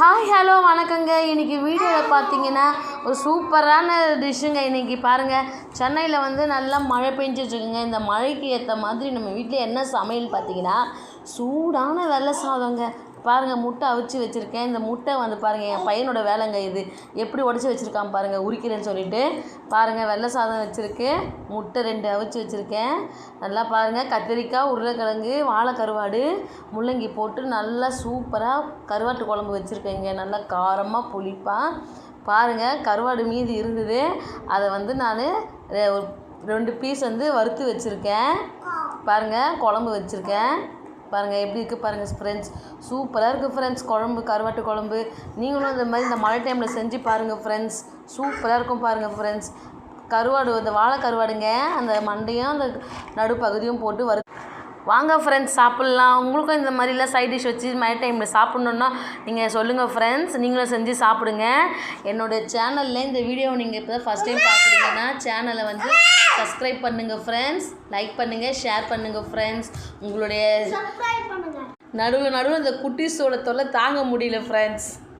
Hi hello வணக்கங்க. இன்றைக்கி வீடியோவில் பார்த்தீங்கன்னா ஒரு சூப்பரான டிஷ்ஷுங்க இன்றைக்கி பாருங்கள் சென்னையில் வந்து நல்லா மழை பெஞ்சிட்ருக்குங்க. இந்த மழைக்கு ஏற்ற மாதிரி நம்ம வீட்டில் என்ன சமையல் பார்த்தீங்கன்னா சூடான வெள்ளை சாதங்க. பாருங்கள் முட்டை அவிச்சு வச்சுருக்கேன். இந்த முட்டை வந்து பாருங்கள் என் பையனோட வேலைங்க இது. எப்படி உடச்சி வச்சுருக்கான் பாருங்கள் உரிக்கிறேன்னு சொல்லிட்டு. பாருங்கள் வெள்ளை சாதம் வச்சுருக்கு. முட்டை ரெண்டு அவிச்சு வச்சுருக்கேன். நல்லா பாருங்கள் கத்திரிக்காய் உருளைக்கிழங்கு வாழை கருவாடு முள்ளங்கி போட்டு நல்லா சூப்பராக கருவாட்டு குழம்பு வச்சுருக்கேங்க. நல்லா காரமாக புளிப்பாக பாருங்கள் கருவாடு மீதி இருந்தது. அதை வந்து நான் ரெண்டு பீஸ் வந்து வறுத்து வச்சுருக்கேன். பாருங்கள் குழம்பு வச்சுருக்கேன். பாருங்கள் எப்படி இருக்குது பாருங்கள் ஃப்ரெண்ட்ஸ் சூப்பராக இருக்குது ஃப்ரெண்ட்ஸ் குழம்பு கருவாட்டு குழம்பு. நீங்களும் இந்த மாதிரி இந்த மழை டைமில் செஞ்சு பாருங்கள் ஃப்ரெண்ட்ஸ் சூப்பராக இருக்கும் பாருங்கள் ஃப்ரெண்ட்ஸ் கருவாடு இந்த வாழை கருவாடுங்க அந்த மண்டையும் அந்த நடுப்பகுதியும் போட்டு வறு வாங்க ஃப்ரெண்ட்ஸ் சாப்பிட்லாம். உங்களுக்கும் இந்த மாதிரிலாம் சைட் டிஷ் வச்சு மழை டைமில் சாப்பிட்ணுன்னா நீங்கள் சொல்லுங்கள் ஃப்ரெண்ட்ஸ் நீங்களும் செஞ்சு சாப்பிடுங்க. என்னோடய சேனலில் இந்த வீடியோவை நீங்கள் இப்போ தான் ஃபஸ்ட் டைம் பார்க்குறீங்கன்னா சேனலை வந்து சப்ஸ்கிரைப் பண்ணுங்கள் ஃப்ரெண்ட்ஸ் லைக் பண்ணுங்கள் ஷேர் பண்ணுங்கள் ஃப்ரெண்ட்ஸ் உங்களுடைய நடுவில் நடுவில் இந்த குட்டீஸோட தொல்லை தாங்க முடியல ஃப்ரெண்ட்ஸ்